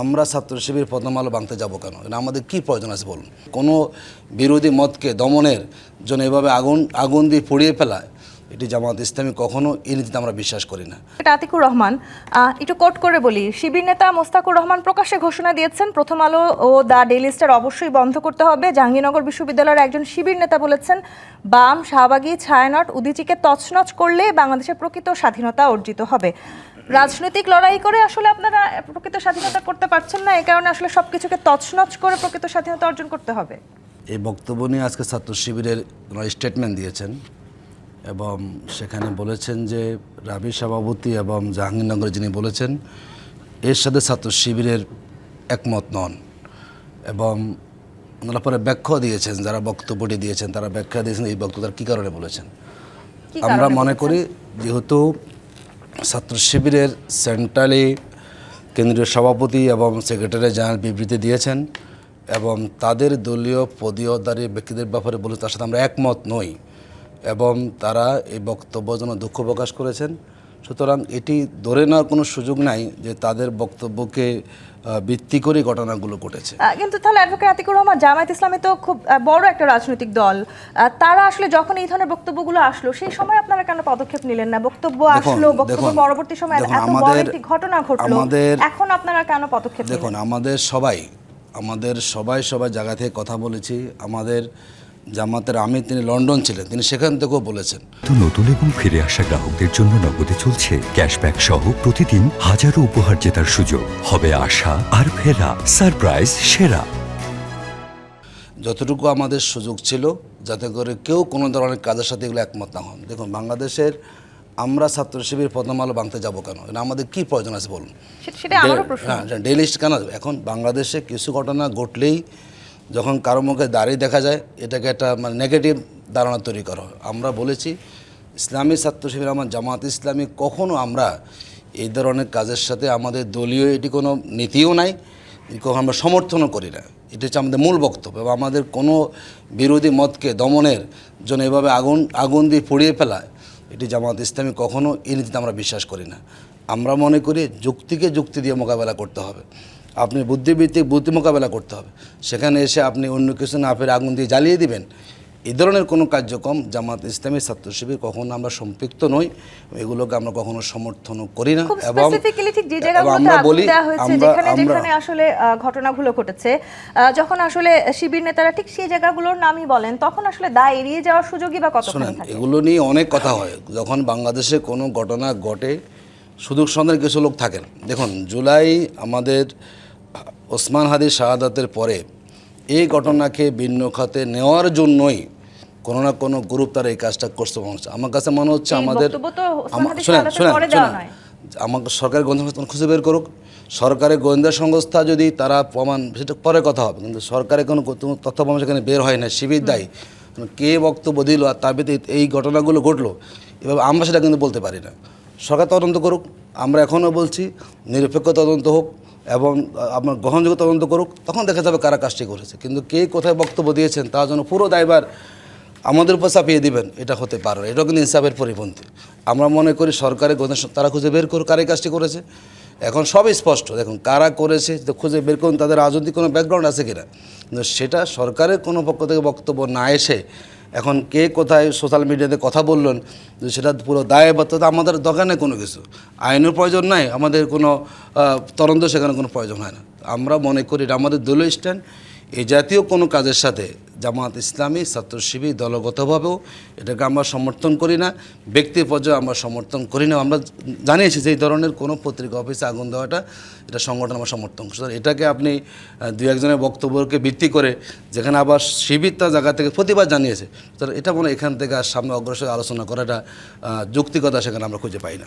আমরা ছাত্র শিবির প্রথম আলো বাংতে যাব কেন? এটা আমাদের কি প্রয়োজন আছে বলুন? কোনো বিরোধী মতকে দমনের জন্য এভাবে আগুন আগুন দিয়ে পুড়িয়ে ফেলায়, এটি জামাত ইসলামী কখনো এই নীতিতে আমরা বিশ্বাস করি না। আতিকুর রহমান একটু কোট করে বলি। শিবির নেতা মোস্তাকুর রহমান প্রকাশ্যে ঘোষণা দিয়েছেন, প্রথম আলো ও দ্য ডেইলি স্টার অবশ্যই বন্ধ করতে হবে। জাহাঙ্গীরনগর বিশ্ববিদ্যালয়ের একজন শিবির নেতা বলেছেন, বাম শাহবাগী, ছায়ানট, উদিচিকে তছনছ করলে বাংলাদেশের প্রকৃত স্বাধীনতা অর্জিত হবে। রাজনৈতিক লড়াই করে আসলে আপনারা প্রকৃত স্বাধীনতা করতে পারছেন না এই কারণে আসলে সবকিছুকে তছনছ করে প্রকৃত স্বাধীনতা অর্জন করতে হবে। এই বক্তব্য নিয়ে আজকে ছাত্র শিবিরের স্টেটমেন্ট দিয়েছেন এবং সেখানে বলেছেন যে রাবি সভাপতি এবং জাহাঙ্গীরনগরে যিনি বলেছেন এর সাথে ছাত্র শিবিরের একমত নন এবং ওনারা পরে ব্যাখ্যা দিয়েছেন যারা বক্তব্যটি দিয়েছেন তারা ব্যাখ্যা দিয়েছেন এই বক্তব্যটা কী কারণে বলেছেন? আমরা মনে করি যেহেতু ছাত্র শিবিরের সেন্ট্রালি কেন্দ্রীয় সভাপতি এবং সেক্রেটারি জেনারেল বিবৃতি দিয়েছেন এবং তাদের দলীয় পদীয়দারী ব্যক্তিদের ব্যাপারে বলে তার সাথে আমরা একমত নই এবং তারা এই বক্তব্য জন্য দুঃখ প্রকাশ করেছেন। সুতরাং এটি ধরে নেওয়ার কোনো সুযোগ নাই যে তাদের বক্তব্যকে ভিত্তি করে ঘটনাগুলো ঘটেছে। কিন্তু তাহলে অ্যাডভোকেট আতিকুর রহমান জামায়াত ইসলামী তো খুব বড় একটা রাজনৈতিক দল। তারা আসলে যখন এই ধরনের বক্তব্যগুলো আসলো সেই সময় আপনারা কেন পদক্ষেপ নিলেন না? বক্তব্য আসলো বক্তব্য পরবর্তী সময় এত বড় আমাদের- একটি ঘটনা ঘটলো। আমাদের- এখন আপনারা কেন পদক্ষেপ নিলেন? দেখুন আমাদের সবাই আমাদের সবাই সবাই জায়গা থেকে কথা বলেছি। আমাদের জামাতের আমি তিনি লন্ডন ছিলেন তিনি সেখান থেকেও বলেছেন। তো নতুন এবং ফিরে আসা গ্রাহকদের জন্য নগদে চলছে ক্যাশব্যাক সহ প্রতিদিন হাজারো উপহার জেতার সুযোগ। হবে আশা আর ফেরা সারপ্রাইজ সেরা। যতটুকু আমাদের সুযোগ ছিল যাতে করে কেউ কোনো ধরনের কাজের সাথে এগুলো একমত না হন। দেখুন বাংলাদেশের আমরা ছাত্র শিবির প্রথম আলো বাংতে যাব কেন? এটা আমাদের কি প্রয়োজন আছে বলুন? হ্যাঁ ডেইলি কেন? এখন বাংলাদেশে কিছু ঘটনা ঘটলেই যখন কারও মুখে দাঁড়িয়ে দেখা যায়, এটাকে একটা মানে নেগেটিভ ধারণা তৈরি করা। হয় আমরা বলেছি, ইসলামী ছাত্র শিবির আমার জামাত ইসলামী, কখনো আমরা এই ধরনের কাজের সাথে আমাদের দলীয় এটি কোনো নীতিও নাই, কখনো আমরা সমর্থনও করি না। এটি হচ্ছে আমাদের মূল বক্তব্য এবং আমাদের কোনো বিরোধী মতকে দমনের জন্য এভাবে আগুন আগুন দিয়ে পুড়িয়ে ফেলা, এটি জামাত ইসলামী কখনো এই নীতিতে আমরা বিশ্বাস করি না। আমরা মনে করি যুক্তিকে যুক্তি দিয়ে মোকাবেলা করতে হবে। আপনি বুদ্ধিভিত্তিক বুদ্ধি মোকাবেলা করতে হবে। সেখানে এসে আপনি অন্য কিছু না ফেরে আগুন দিয়ে জ্বালিয়ে দিবেন। এই ধরনের কোনো কার্যক্রম জামাত ইসলামী ছাত্র শিবির কখনো আমরা সম্পৃক্ত নই। এগুলোকে আমরা কখনো সমর্থনও করি না এবং আমরা বলি যেখানে আসলে ঘটনাগুলো ঘটেছে যখন আসলে শিবির নেতারা ঠিক সেই জায়গাগুলোর নামই বলেন তখন আসলে দায় এড়িয়ে যাওয়ার সুযোগই বা কতখানি শোনেন এগুলো নিয়ে অনেক কথা হয়। যখন বাংলাদেশে কোনো ঘটনা ঘটে সুদূর সন্ধানের কিছু লোক থাকেন। দেখুন জুলাই আমাদের ওসমান হাদি শাহাদাতের পরে এই ঘটনাকে ভিন্ন খাতে নেওয়ার জন্যই কোনো না কোনো গ্রুপ তারা এই কাজটা করতে মনে হচ্ছে। আমার কাছে মনে হচ্ছে আমাদের শোনেন শাহাদাতের শোনেন শোনেন। আমাকে সরকারের গোয়েন্দা সংস্থা খুঁজে বের করুক। সরকারের গোয়েন্দা সংস্থা যদি তারা প্রমাণ সেটা পরে কথা হবে। কিন্তু সরকারের কোনো তথ্য প্রমাণ সেখানে বের হয় না শিবির দায়ী। কে বক্তব্য দিল আর তার ভিত্তিতে এই ঘটনাগুলো ঘটলো এভাবে আমরা সেটা কিন্তু বলতে পারি না। সরকার তদন্ত করুক আমরা এখনও বলছি নিরপেক্ষ তদন্ত হোক। এবং আপনার গ্রহণযোগ্য তদন্ত করুক, তখন দেখা যাবে কারা কাজটি করেছে। কিন্তু কে কোথায় বক্তব্য দিয়েছেন তার জন্য পুরো দায়ভার আমাদের উপর চাপিয়ে দিবেন, এটা হতে পারে। না। এটাও কিন্তু ইনসাফের পরিপন্থী। আমরা মনে করি সরকারের তারা খুঁজে বের করুক কারা কাজটি করেছে। এখন সবই স্পষ্ট। দেখুন, কারা করেছে খুঁজে বের করুন, তাদের রাজনৈতিক কোনো ব্যাকগ্রাউন্ড আছে কিনা। কিন্তু সেটা সরকারের কোনো পক্ষ থেকে বক্তব্য না এসে এখন কে কোথায় সোশ্যাল মিডিয়াতে কথা বললেন সেটা পুরো দায়বদ্ধতা আমাদের দোকানে কোনো কিছু। আইনের প্রয়োজন নাই, আমাদের কোনো তদন্ত সেখানে কোনো প্রয়োজন হয় না। আমরা মনে করি এটা আমাদের দলীয় স্ট্যান্ড এই জাতীয় কোনো কাজের সাথে জামাত ইসলামী, ছাত্র শিবির দলগতভাবেও এটাকে আমরা সমর্থন করি না, ব্যক্তি পর্যায়ে আমরা সমর্থন করি না। আমরা জানিয়েছি যে এই ধরনের কোনো পত্রিকা, অফিসে আগুন দেওয়াটা এটা সংগঠন আমরা সমর্থন করি সুতরাং এটাকে আপনি দু একজনের বক্তব্যকে ভিত্তি করে যেখানে আবার শিবির তার জায়গা থেকে প্রতিবাদ জানিয়েছে সুতরাং এটা মনে এখান থেকে আর সামনে অগ্রসর আলোচনা করাটা যৌক্তিকতা সেখানে আমরা খুঁজে পাই না।